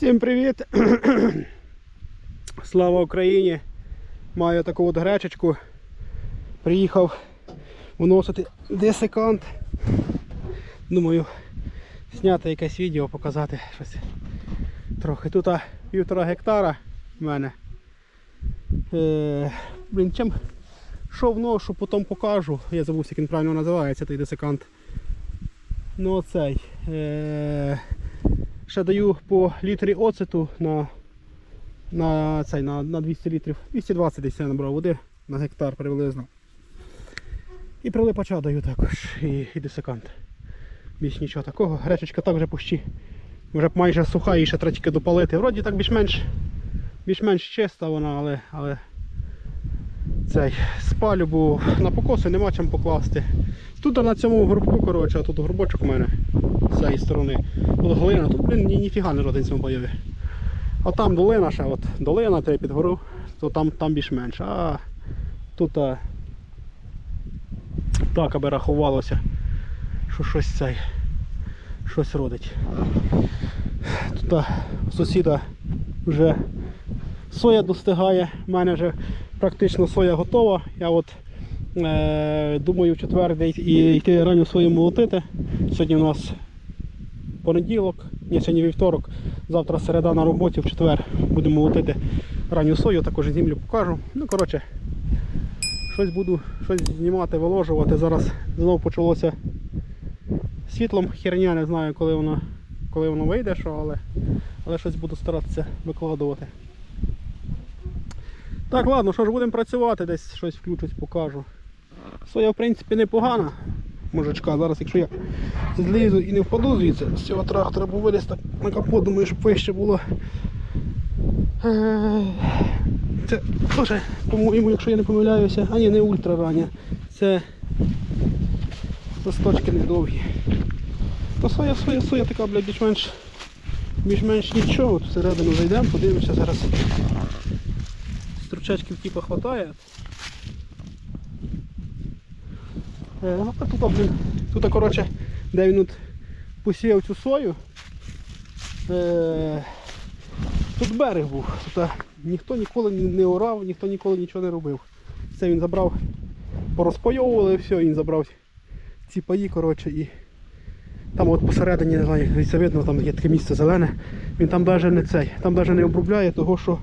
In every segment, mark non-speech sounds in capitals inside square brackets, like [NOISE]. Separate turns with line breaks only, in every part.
Всім привіт! [CLEARS THROAT] Слава Україні! Маю таку от гречечку. Приїхав вносити десикант. Думаю, зняти якесь відео, показати щось. Трохи. Тут півтора гектара в мене. Е, блін, чим що вношу, потім покажу. Я забув, як він правильно називається, той десикант. Ну оцей. Е, ще даю по літрі оцету на, на, цей, на, на 200 літрів. 220 десь я набрав води на гектар приблизно. І прилипача даю також і, і десикант. Більш нічого такого. Гречечка так вже пущі. Вже майже суха, її ще треба допалити. Вроді так більш-менш більш-менш чиста вона, але, але цей спалю, бо на покоси нема чим покласти. Тут на цьому горбку, коротше, а тут горбочок у мене з цієї сторони. Тут глина, тут, блін, ні, ніфіга не родить в бойові. А там долина ще, от долина треба під гору, то там, там більш-менш. А тут а, так, аби рахувалося, що щось цей, щось родить. Тут а, сусіда вже соя достигає, в мене вже практично соя готова. Я от е, думаю в четвер і йти ранню свою молотити. Сьогодні у нас понеділок, ні, сьогодні вівторок, завтра середа на роботі, в четвер будемо молотити ранню сою, також землю покажу. Ну, коротше, щось буду щось знімати, виложувати. Зараз знову почалося світлом херня, не знаю, коли воно, коли воно вийде, що, але, але щось буду старатися викладувати. Так, ладно, що ж будемо працювати, десь щось включусь, покажу. Соя в принципі непогана. Мужичка, зараз якщо я злізу і не впаду звідси з цього трактора, бо виліз так на капот, думаю, щоб вище було. Це теж, по-моєму, якщо я не помиляюся, а ні, не ультра рання. Це листочки недовгі. То соя, соя, соя така, блядь, більш-менш більш-менш нічого. Всередину зайдемо, подивимося зараз. Стручачків типу хватає. Е, ну, тут, блін, тут, коротше, де він от посіяв цю сою. Е, тут берег був. Тут ніхто ніколи не орав, ніхто ніколи нічого не робив. Це він забрав, порозпайовували і все, він забрав ці паї, коротше, і там от посередині, не знаю, це видно, там є таке місце зелене. Він там навіть не цей, там навіть не обробляє, того що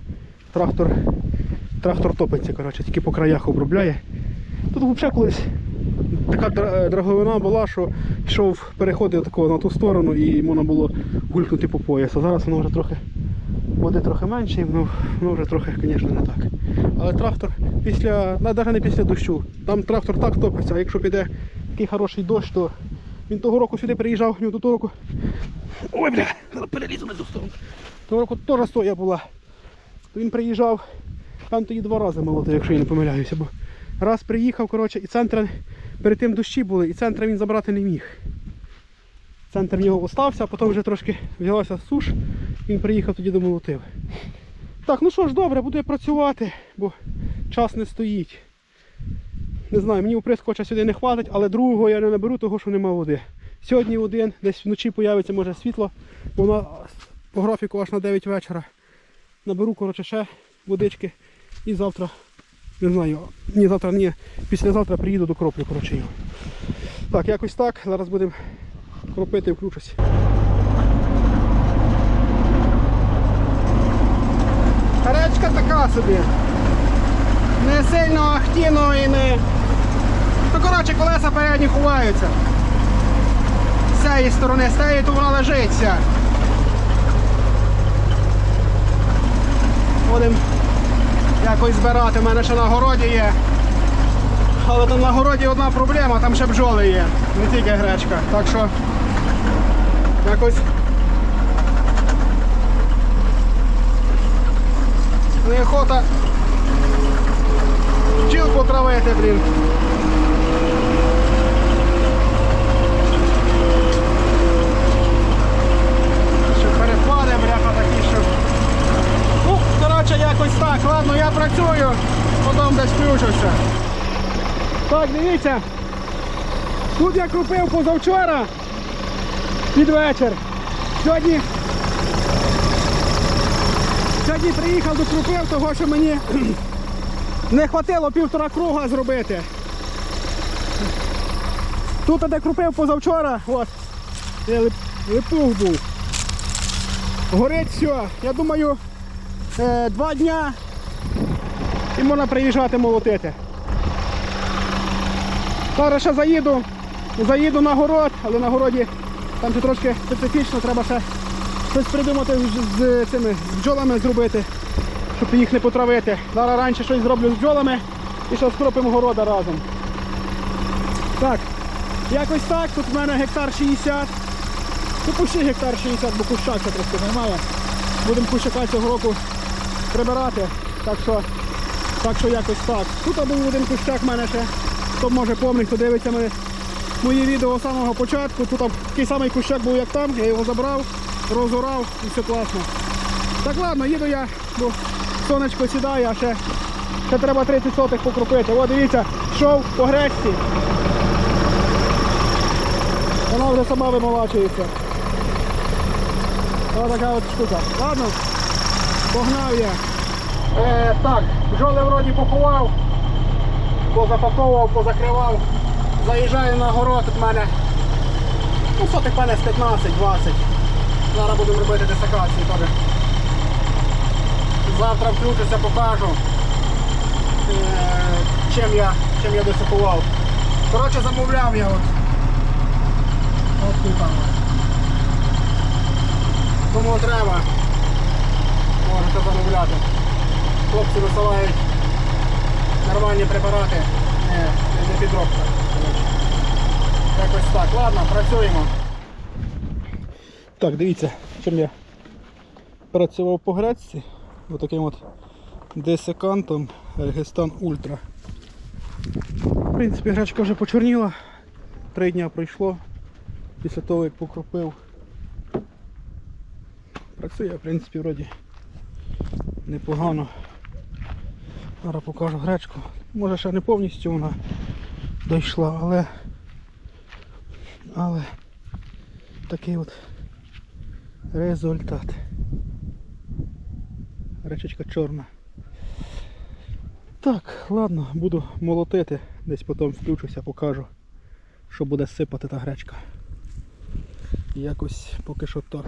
трактор, трактор топиться, коротше, тільки по краях обробляє. Тут взагалі колись така драговина була, що йшов, переходив на ту сторону і можна було гулькнути по пояс. А зараз воно вже трохи води трохи менше і воно, вже трохи, звісно, не так. Але трактор після, навіть не після дощу, там трактор так топиться, а якщо піде такий хороший дощ, то він того року сюди приїжджав, нього до того року. Ой, бля, перелізу на ту сторону. Того року теж соя була. Він приїжджав, там тоді два рази молотив, якщо я не помиляюся. Бо раз приїхав, коротше, і центр перед тим дощі були, і центра він забрати не міг. Центр в нього остався, а потім вже трошки взялася суш, він приїхав тоді домолотив. Так, ну що ж, добре, буду я працювати, бо час не стоїть. Не знаю, мені оприскувача сюди не хватить, але другого я не наберу, того що нема води. Сьогодні один, десь вночі появиться може світло, бо по графіку аж на 9 вечора. Наберу коротше, ще водички і завтра, не знаю, ні, завтра ні, післязавтра приїду до кроплю, коротше його. Так, якось так. Зараз будемо кропити включусь. Речка така собі. Не сильно ахтіно і не. Ну, коротше, колеса передні ховаються. З цієї сторони, з цієї то вона лежиться. Будемо якось збирати. У мене ще на городі є. Але там на городі одна проблема, там ще бджоли є, не тільки гречка. Так що якось неохота бджіл потравити, блін. Що перепади, бляха такі, що. Ну, коротше, якось так. Ладно, я працюю, потім десь включуся. Дивіться. Тут я купив позавчора під вечір. Сьогодні Сьогодні приїхав до крупив, того що мені [CLEARS THROAT] не хватило півтора круга зробити. Тут де крупив позавчора, от, липух був. Горить все. Я думаю, е, два дня і можна приїжджати молотити. Зараз ще заїду, заїду на город, але на городі там ще трошки специфічно, треба ще щось придумати з, цими з бджолами зробити, щоб їх не потравити. Зараз раніше щось зроблю з бджолами і ще скропимо города разом. Так, якось так, тут в мене гектар 60. Ну пущи гектар 60, бо кущак ще трошки немає. Будемо кущака цього року прибирати. Так що, так що якось так. Тут був один кущак в мене ще. Хто може пам'ятає, хто дивиться мене мої відео з самого початку. Тут такий самий кущак був, як там, я його забрав, розорав і все класно. Так ладно, їду я, бо сонечко сідає, а ще, ще треба 30 сотих покропити. О, дивіться, йшов по гречці. Вона вже сама вимолачується. Ось така от штука. Ладно, погнав я. Е, так, бджоли вроді поховав, позапаковував, позакривав. Заїжджаю на город в мене. Ну, сотих в мене з 15-20. Зараз будемо робити десикацію теж. Завтра включуся, покажу, е, чим я, чим я десикував. Коротше, замовляв я от. От тут там. Кому треба, можете замовляти. Хлопці висилають нормальні препарати, не, підробка. Якось так. Ладно, працюємо. Так, дивіться, чим я працював по гречці. Отаким от десикантом Регестан Ультра. В принципі, гречка вже почорніла. Три дня пройшло після того, як покропив. Працює, в принципі, вроді непогано. Зараз покажу гречку. Може ще не повністю вона дійшла, але але такий от результат. Речечка чорна. Так, ладно, буду молотити, десь потім включуся, покажу, що буде сипати та гречка. Якось поки що так.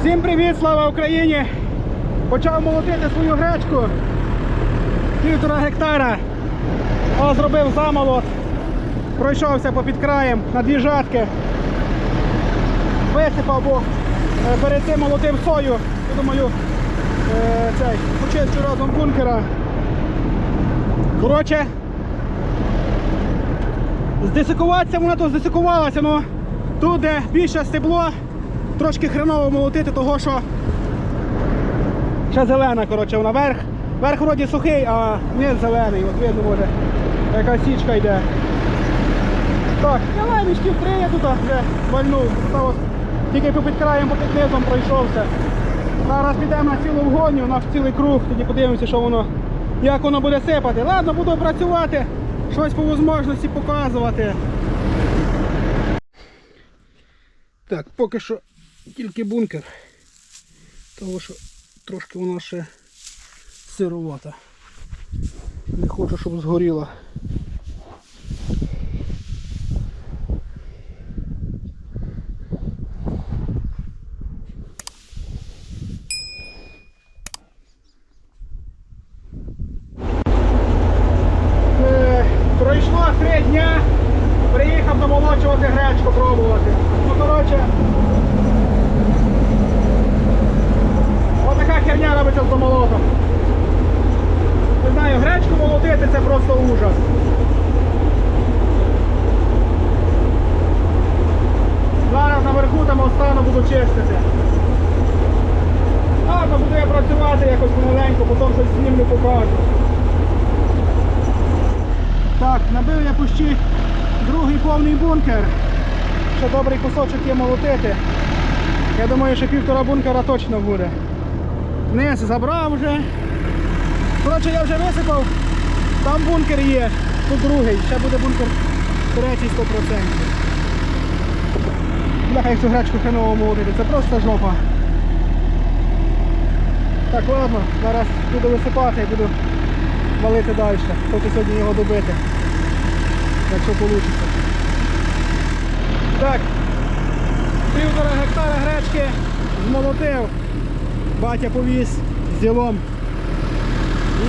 Всім привіт, слава Україні! Почав молотити свою гречку. Півтора гектара. О, зробив замолот. Пройшовся по під краєм на дві жатки. Висипав, бо е, перед цим молотив сою. Я думаю, е, цей, почистю разом бункера. Коротше, здесикуватися вона то здесикувалася, але тут, де більше стебло, трошки хреново молотити, того що ще зелена, коротше, вона верх. Верх вроді сухий, а не зелений. От видно може, яка січка йде. Так, я лаймішків три я тут вже вальнув. От тільки під краєм, під низом пройшовся. Зараз підемо на цілу вгоню, на цілий круг, тоді подивимося, що воно, як воно буде сипати. Ладно, буду працювати, щось по можливості показувати. Так, поки що тільки бункер. Тому що трошки вона ще сировата. Не хочу, щоб згоріла. Е, Пройшло три дня, приїхав замолочувати гречку пробувати. Ну, коротше, отака херня робиться з домолотом. Не знаю, гречку молотити це просто ужас. Зараз наверху там остану буду чистити. Ладно, буду я працювати якось помаленьку, потім щось знімлю покажу. Так, пущі другий повний бункер. Ще добрий кусочок є молотити. Я думаю, що півтора бункера точно буде. Низ забрав вже. Коротше, я вже висипав. Там бункер є, тут другий, ще буде бункер третій 100%. Бляха, як цю гречку хреново молотити, це просто жопа. Так, ладно, зараз буду висипати і буду валити далі. Хочу сьогодні його добити. Якщо вийде. Так, півтора гектара гречки змолотив. Батя повіз з ділом.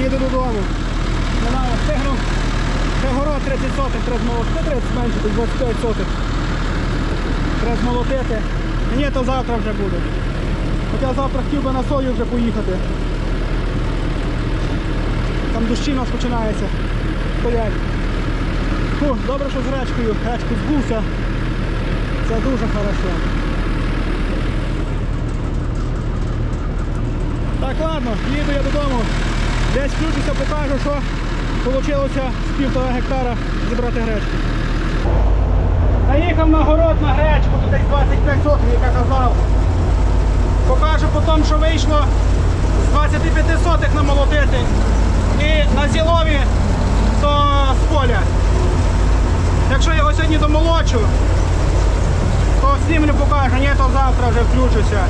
Їду додому. Знаю, встигну. Ще город 30 сотих треба змолотити. 30 менше, тут 25 сотих. Треба змолотити. Ні, то завтра вже буде. Хоча завтра хотів би на сою вже поїхати. Там дощі у нас починається. Стоять. Фу, добре, що з гречкою. Гречку збувся. Це дуже хорошо. Так, ладно, їду я додому. Десь включуся, покажу, що вийшло з півтора гектара зібрати гречку. Наїхав на город на гречку, тут десь 25 сотень, як я казав. Покажу потім, що вийшло з 25 сотих намолотити. І на зілові то з поля. Якщо я його сьогодні домолочу, то знімлю покажу, ні, то завтра вже включуся.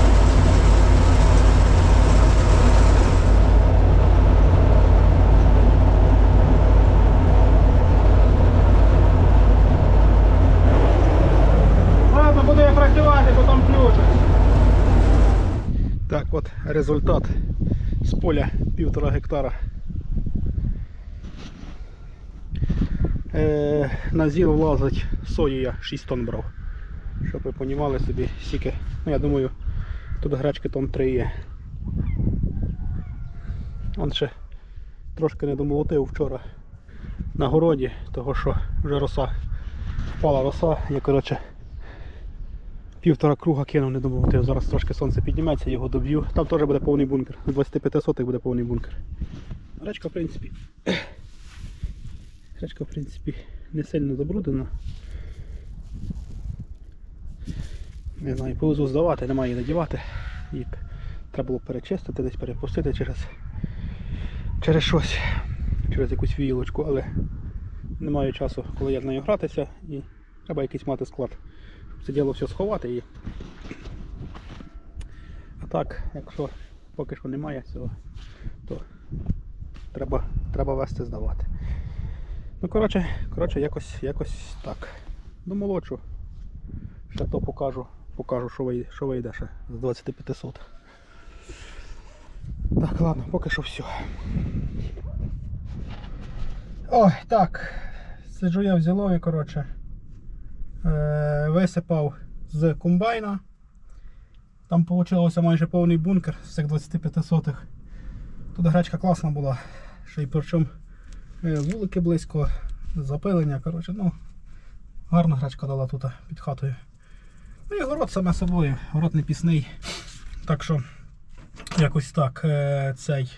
Ладно, буду я працювати, потім включусь. Так, от результат з поля півтора гектара. Е, на зіл влазить сої я 6 тонн брав. Щоб ви понімали собі, скільки. Ну я думаю, тут гречки тонн 3 є. Он ще трошки не домолотив вчора на городі, того що вже роса впала роса, я коротше півтора круга кинув, не домолотив. Зараз трошки сонце підніметься, його доб'ю. Там теж буде повний бункер. З 25 сотих буде повний бункер. Гречка, в принципі. Гречка, в принципі, не сильно забруднена. Не знаю, повезу здавати, немає її надівати. Її треба було перечистити, десь перепустити через, через щось, через якусь віїлочку, але немає часу, коли як нею гратися і треба якийсь мати склад. Щоб це діло все сховати і. А так, якщо поки що немає цього, то треба, треба вести здавати. Ну, коротше, коротше, якось, якось так. Домолочу. Ще то покажу, покажу, що вийде, що вийде ще з 25 сот. Так, ладно, поки що все. Ой, так. Сиджу я в зілові, коротше. Е, висипав з комбайна. Там вийшло майже повний бункер з цих 25 сотих. Тут гречка класна була. Ще й причому вулики близько, запилення. Коротше, ну, гарна гречка дала тут під хатою. Ну і город саме собою, город не пісний. Так що якось так е, цей.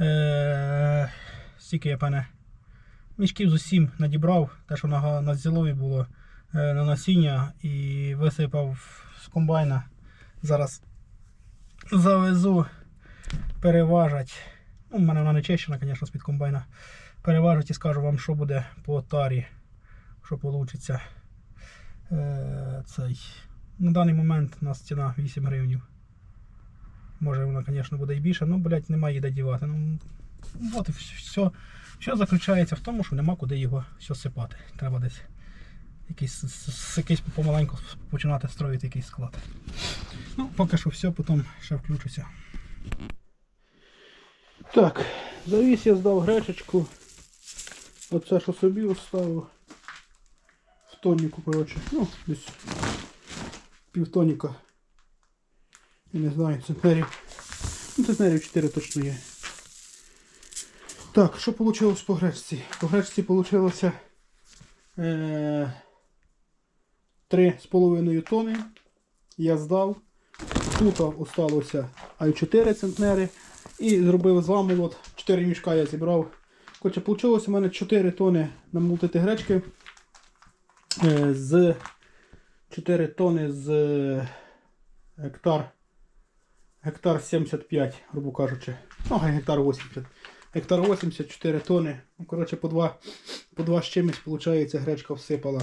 Е, стільки я пане. Мішків з усім надібрав, те, що на, на зілові було е, на насіння і висипав з комбайна. Зараз завезу, переважать. Ну, в мене вона не чищена, звісно, з-під комбайна. Переважать і скажу вам, що буде по тарі, що вийде. Цей. На даний момент у нас ціна 8 гривень. Може вона, звісно, буде і більше, але, блядь, немає де дівати. Ну, от і все. Все заключається в тому, що нема куди його все сипати. Треба десь якийсь, якийсь помаленьку починати строїти якийсь склад. Ну, поки що все, потім ще включуся. Так, завіс я здав гречечку. Оце що собі оставив. В тонніку, коротше. Ну, десь півтоніка. Я не знаю, центнерів. Ну, центнерів 4 точно є. Так, що вийшло по гречці? По гречці вийшло е, 3,5 тони. Я здав. Тут осталося А4 центнери. І зробив зламолот. 4 мішка я зібрав. Коротше, вийшло у мене 4 тони намолотити гречки. Е, з 4 тони з е, гектар. Гектар 75, грубо кажучи. Ну, гектар 80. Гектар 84 тони. Ну, коротше, по 2, по 2 з чимось, виходить, гречка всипала.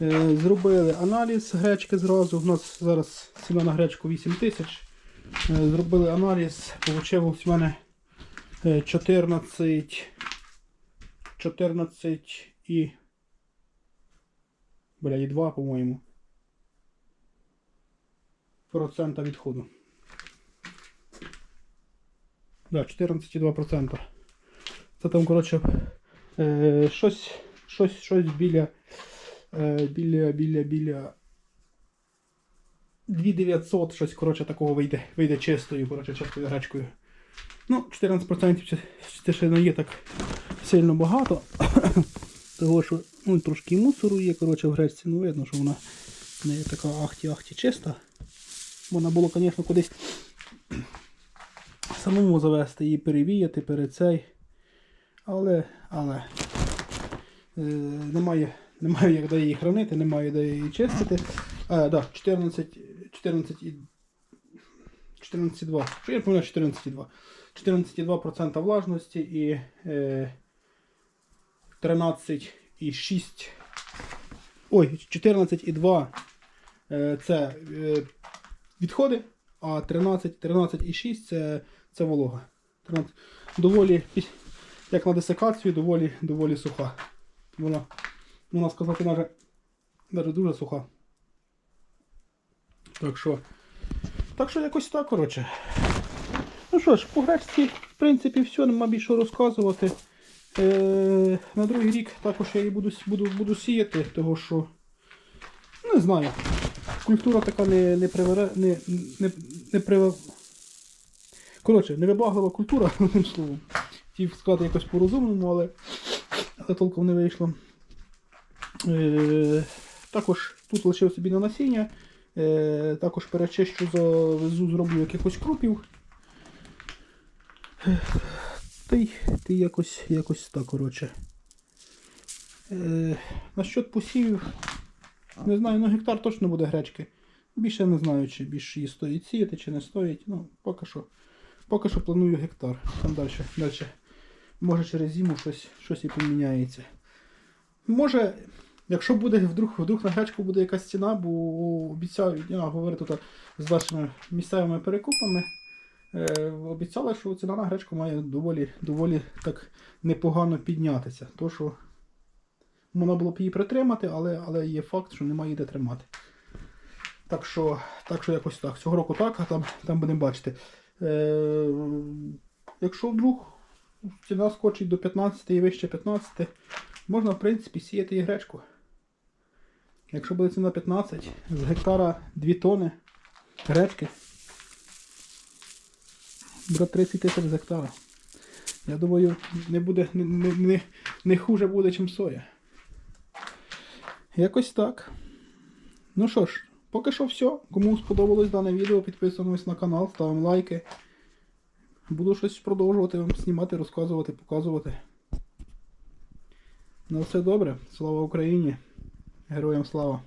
Е, зробили аналіз гречки зразу. У нас зараз ціна на гречку 8 тисяч. Зробили аналіз, вийшло в мене 14, 14 і. Бля, і 2, по-моєму. Процента відходу. Да, 14,2%. Це там, коротше, е, щось, щось, щось біля, е, біля, біля, біля 2900, щось, коротше, такого вийде, вийде чистою, коротше, чистою гречкою. Ну, 14% це, ще не є так сильно багато. [COUGHS] Того, що ну, трошки мусору є, коротше, в гречці, ну видно, що вона не така ахті-ахті чиста. Вона було, звісно, кудись [COUGHS] самому завести її перевіяти перед цей. Але, але е, немає, немає як де її хранити, немає де її чистити. А, да, 14, 14 і 14,2. Що я пам'ятаю 14,2. 14,2% влажності і е, 13,6. Ой, 14,2 е, це е, відходи, а 13, 13,6 це, це волога. 13, доволі, як на десикацію, доволі, доволі суха. Вона, можна сказати, навіть, навіть дуже суха. Так що, так що якось так, коротше. Ну що ж, по гречці, в принципі, все, нема більше розказувати. Е, на другий рік також я її буду, буду, буду сіяти, того що. Не знаю. Культура така не, не привере. Не, не, не приве... Коротше, невибаглива культура, [LAUGHS] одним словом. Хотів сказати якось по-розумному, але, але толком не вийшло. Е, також тут лишив собі на насіння. Е, також перечищу, завезу, зроблю якихось крупів. Та й ти якось, якось так, коротше. Е, насчет посівів, не знаю, ну гектар точно буде гречки. Більше не знаю, чи більше її стоїть сіяти, чи не стоїть. Ну, поки що. Поки що планую гектар. Там далі. далі. Може через зиму щось, щось і поміняється. Може, якщо буде вдруг, вдруг на гречку буде якась ціна, бо обіцяють, я говорю тут з нашими місцевими перекупами. Е, обіцяли, що ціна на гречку має доволі, доволі так непогано піднятися. То, що можна було б її притримати, але, але є факт, що немає її де тримати. Так що, так що якось так. Цього року так, а там, там будемо бачити. Е, якщо вдруг ціна скочить до 15 і вище 15, можна в принципі сіяти і гречку. Якщо буде ціна 15, з гектара 2 тони гречки. Буде 30 тисяч з гектара. Я думаю, не буде не, не, не, не хуже буде, чим соя. Якось так. Ну що ж, поки що все. Кому сподобалось дане відео, підписуємось на канал, ставимо лайки. Буду щось продовжувати вам знімати, розказувати, показувати. Ну все добре. Слава Україні! Героям слава!